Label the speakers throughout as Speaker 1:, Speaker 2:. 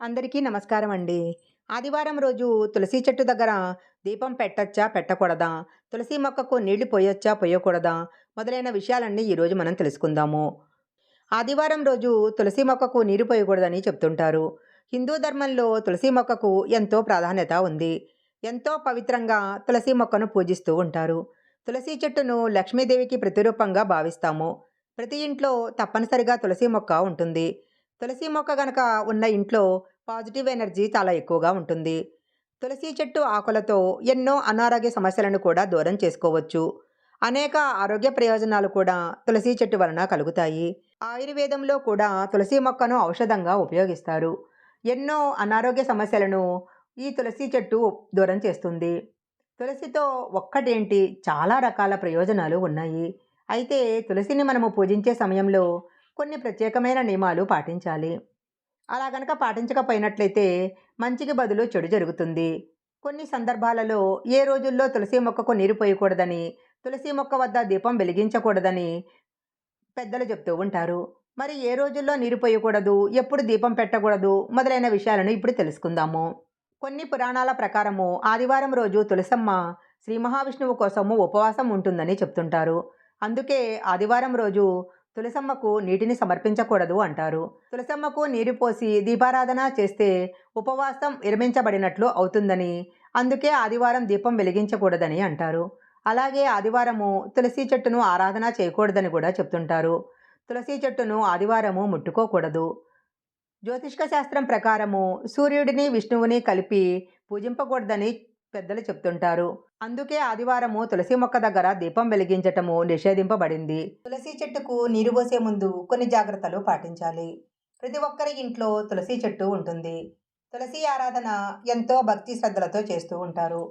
Speaker 1: అందరికీ నమస్కారం అండి. ఆదివారం రోజు తులసి చెట్టు దగ్గర దీపం పెట్టచ్చా పెట్టకూడదా? తులసి మొక్కకు నీళ్ళు పోయొచ్చా పోయకూడదా? మొదలైన విషయాలన్నీ ఈరోజు మనం తెలుసుకుందాము. ఆదివారం రోజు తులసి మొక్కకు నీరు పోయకూడదని చెప్తుంటారు. హిందూ ధర్మంలో తులసి మొక్కకు ఎంతో ప్రాధాన్యత ఉంది. ఎంతో పవిత్రంగా తులసి మొక్కను పూజిస్తూ ఉంటారు. తులసి చెట్టును లక్ష్మీదేవికి ప్రతిరూపంగా భావిస్తాము. ప్రతి ఇంట్లో తప్పనిసరిగా తులసి మొక్క ఉంటుంది. తులసి మొక్క గనక ఉన్న ఇంట్లో పాజిటివ్ ఎనర్జీ చాలా ఎక్కువగా ఉంటుంది. తులసి చెట్టు ఆకులతో ఎన్నో అనారోగ్య సమస్యలను కూడా దూరం చేసుకోవచ్చు. అనేక ఆరోగ్య ప్రయోజనాలు కూడా తులసి చెట్టు వలన కలుగుతాయి. ఆయుర్వేదంలో కూడా తులసి మొక్కను ఔషధంగా ఉపయోగిస్తారు. ఎన్నో అనారోగ్య సమస్యలను ఈ తులసి చెట్టు దూరం చేస్తుంది. తులసితో ఒక్కటేంటి? చాలా రకాల ప్రయోజనాలు ఉన్నాయి. అయితే తులసిని మనము పూజించే సమయంలో కొన్ని ప్రత్యేకమైన నియమాలు పాటించాలి. అలా గనక పాటించకపోయినట్లయితే మంచికి బదులు చెడు జరుగుతుంది. కొన్ని సందర్భాలలో ఏ రోజుల్లో తులసి మొక్కకు నీరు పోయకూడదని తులసి మొక్క వద్ద దీపం వెలిగించకూడదని పెద్దలు చెప్తూ ఉంటారు. మరి ఏ రోజుల్లో నీరు పోయకూడదు ఎప్పుడు దీపం పెట్టకూడదు మొదలైన విషయాలను ఇప్పుడు తెలుసుకుందాము. కొన్ని పురాణాల ప్రకారము ఆదివారం రోజు తులసమ్మ శ్రీ మహావిష్ణువు కోసము ఉపవాసం ఉంటుందని చెప్తుంటారు. అందుకే ఆదివారం రోజు తులసమ్మకు నీటిని సమర్పించకూడదు అంటారు. తులసమ్మకు నీరు పోసి దీపారాధన చేస్తే ఉపవాసం విరమించబడినట్లు అవుతుందని అందుకే ఆదివారం దీపం వెలిగించకూడదని అంటారు. అలాగే ఆదివారము తులసి చెట్టును ఆరాధన చేయకూడదని కూడా చెప్తుంటారు. తులసి చెట్టును ఆదివారము ముట్టుకోకూడదు. జ్యోతిష్క శాస్త్రం ప్రకారము సూర్యుడిని విష్ణువుని కలిపి పూజింపకూడదని పెద్దలు చెప్తుంటారు. అందుకే ఆదివారము తులసి మొక్క దగ్గర దీపం వెలిగించటము నిషేధింపబడింది. తులసి చెట్టుకు నీరు పోసే ముందు కొన్ని జాగ్రత్తలు పాటించాలి. ప్రతి ఒక్కరి ఇంట్లో తులసి చెట్టు ఉంటుంది. తులసి ఆరాధన ఎంతో భక్తి శ్రద్ధలతో చేస్తూ ఉంటారు.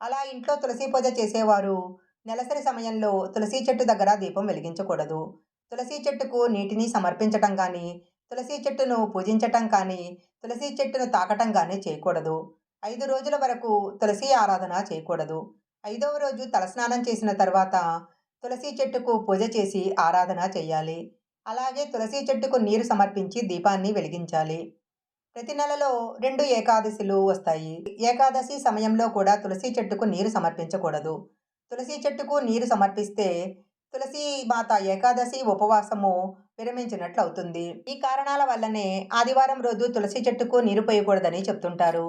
Speaker 1: అలా ఇంట్లో తులసి పూజ చేసేవారు నెలసరి సమయంలో తులసి చెట్టు దగ్గర దీపం వెలిగించకూడదు. తులసి చెట్టుకు నీటిని సమర్పించటం కానీ తులసి చెట్టును పూజించటం కానీ తులసి చెట్టును తాకటం కానీ చేయకూడదు. ఐదు రోజుల వరకు తులసి ఆరాధన చేయకూడదు. ఐదవ రోజు తలస్నానం చేసిన తర్వాత తులసి చెట్టుకు పూజ చేసి ఆరాధన చేయాలి. అలాగే తులసి చెట్టుకు నీరు సమర్పించి దీపాన్ని వెలిగించాలి. ప్రతి నెలలో రెండు ఏకాదశిలు వస్తాయి. ఏకాదశి సమయంలో కూడా తులసి చెట్టుకు నీరు సమర్పించకూడదు. తులసి చెట్టుకు నీరు సమర్పిస్తే తులసి మాత ఏకాదశి ఉపవాసము విరమించినట్లు అవుతుంది ఈ కారణాల వల్లనే ఆదివారం రోజు తులసి చెట్టుకు నీరు పోయకూడదని చెప్తుంటారు.